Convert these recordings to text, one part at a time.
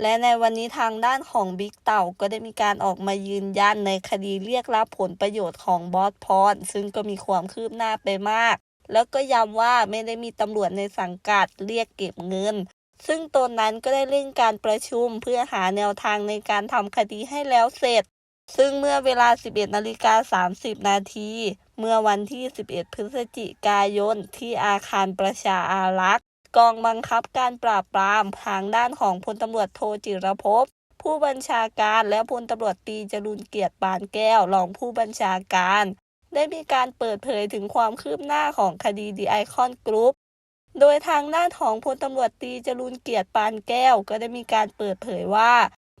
และในวันนี้ทางด้านของบิ๊กเต่าก็ได้มีการออกมายืนยันในคดีเรียกรับผลประโยชน์ของบอสพรซึ่งก็มีความคืบหน้าไปมาก แล้วก็ย้ำว่าไม่ได้มีตำรวจในสังกัดเรียกเก็บเงิน ซึ่งตนนั้นก็ได้เร่งการประชุมเพื่อหาแนวทางในการทำคดีให้แล้วเสร็จ ซึ่งเมื่อเวลา 11นาฬิกา30 นาที เมื่อวันที่ 11 พฤศจิกายน ที่อาคารประชาอารักษ์ กองบังคับการปราบปรามทางด้านของพลตำรวจโทจิรภพผู้บัญชาการและพลตำรวจตรีจรุนเกียรติปานแก้วรองผู้บัญชาการ ได้มีการเปิดเผยถึงความคืบหน้าของคดีดีไอคอนกรุ๊ปโดยทางด้านของพลตำรวจตรีจรุนเกียรติปานแก้ว ก็ได้มีการเปิดเผยว่า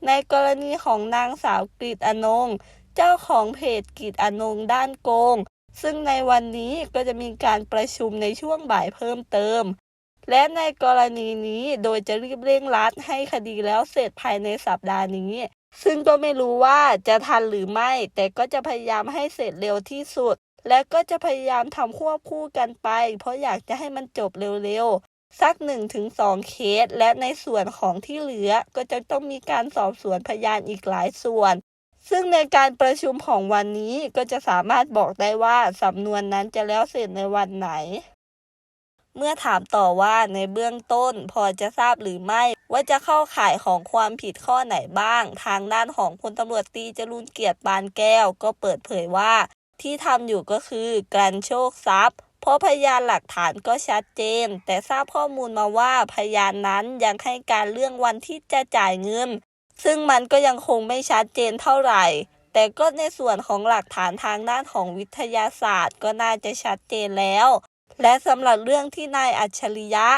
ในกรณีของนางสาวกฤตอนง เจ้าของเพจกฤตอนงด้านโกง ซึ่งในวันนี้ก็จะมีการประชุมในช่วงบ่ายเพิ่มเติม และในกรณีนี้โดยจะรีบเร่งรัดให้คดีแล้วเสร็จภายในสัปดาห์นี้ ซึ่งก็ไม่รู้ว่าจะทันหรือไม่ แต่ก็จะพยายามให้เสร็จเร็วที่สุด และก็จะพยายามทำควบคู่กันไป เพราะอยากจะให้มันจบเร็วๆ สัก1-2ถึงเคส และในส่วนของที่เหลือก็จะต้องมีการสอบสวนพยานอีกหลายส่วน ซึ่งในการประชุมของวันนี้ก็จะสามารถบอกได้ว่าสำนวนนั้นจะแล้วเสร็จในวันไหน เมื่อถามต่อว่าในเบื้องต้นพอจะทราบหรือไม่ ว่าจะเข้าข่ายของความผิดข้อไหนบ้าง ทางด้านของพลตำรวจตีจรุนเกียรติปานแก้ว ก็เปิดเผยว่า ที่ทำอยู่ก็คือการโชคทรัพย์เพราะพยานหลักฐานก็ชัดเจน แต่ทราบข้อมูลมาว่าพยานนั้นยังให้การเรื่องวันที่จะจ่ายเงิน ซึ่งมันก็ยังคงไม่ชัดเจนเท่าไหร่ แต่ก็ในส่วนของหลักฐานทางด้านของวิทยาศาสตร์ก็น่าจะชัดเจนแล้ว และสำหรับเรื่องที่นายอัจฉริยะ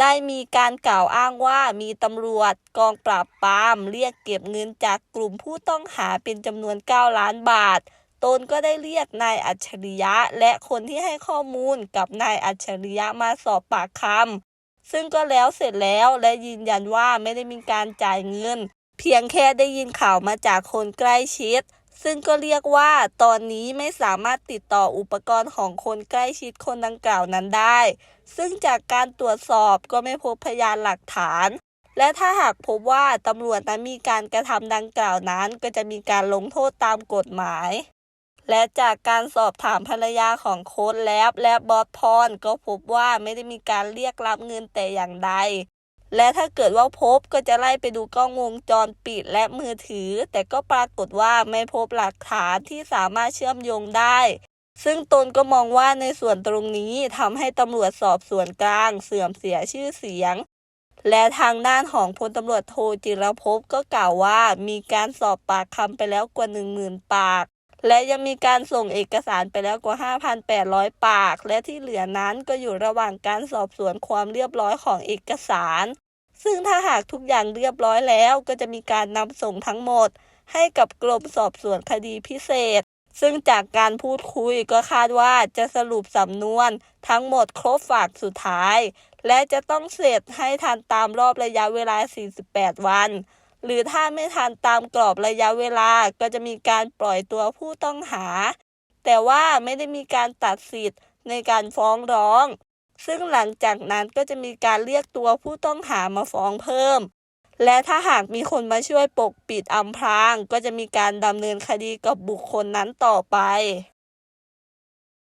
ได้มีการกล่าวอ้างว่ามีตำรวจกองปราบปรามเรียกเก็บเงินจากกลุ่มผู้ต้องหาเป็นจำนวน 9 ล้านบาท ตนก็ได้เรียกนายอัจฉริยะ และคนที่ให้ข้อมูลกับนายอัจฉริยะมาสอบปากคำซึ่งก็แล้วเสร็จแล้วและยืนยันว่าไม่ได้มีการจ่ายเงิน เพียงแค่ได้ยินข่าวมาจากคนใกล้ชิด ซึ่งก็เรียกว่าตอนนี้ไม่สามารถติดต่ออุปกรณ์ของคนใกล้ชิดคนดังกล่าวนั้นได้ ซึ่งจากการตรวจสอบก็ไม่พบพยานหลักฐาน และถ้าหากพบว่าตำรวจนั้นมีการกระทำดังกล่าวนั้น ก็จะมีการลงโทษตามกฎหมาย และจากการสอบถามภรรยาของโค้ดแลบและบอสพรก็พบว่าไม่ได้มีการเรียกรับเงินแต่อย่างใด และถ้าเกิดว่าพบก็จะไล่ไปดูกล้องวงจรปิดและมือถือ แต่ก็ปรากฏว่าไม่พบหลักฐานที่สามารถเชื่อมโยงได้ ซึ่งตนก็มองว่าในส่วนตรงนี้ทำให้ตำรวจสอบสวนกลาง เสื่อมเสียชื่อเสียง และทางด้านของพลตำรวจโทจิรภพก็กล่าวว่า มีการสอบปากคำไปแล้วกว่า 10,000 ปากและยังมีการส่งเอกสารไปแล้วกว่า 5,800 ปาก และที่เหลือนั้นก็อยู่ระหว่างการสอบสวนความเรียบร้อยของเอกสาร ซึ่งถ้าหากทุกอย่างเรียบร้อยแล้วก็จะมีการนำส่งทั้งหมด ให้กับกรมสอบสวนคดีพิเศษ ซึ่งจากการพูดคุยก็คาดว่าจะสรุปสำนวน ทั้งหมดครบฝากสุดท้าย และจะต้องเสร็จให้ทันตามรอบระยะเวลา 48 วัน หรือถ้าไม่ทันตามกรอบระยะเวลาก็จะมีการปล่อยตัวผู้ต้องหา แต่ว่าไม่ได้มีการตัดสิทธิ์ในการฟ้องร้อง ซึ่งหลังจากนั้นก็จะมีการเรียกตัวผู้ต้องหามาฟ้องเพิ่ม และถ้าหากมีคนมาช่วยปกปิดอำพราง ก็จะมีการดำเนินคดีกับบุคคลนั้นต่อไป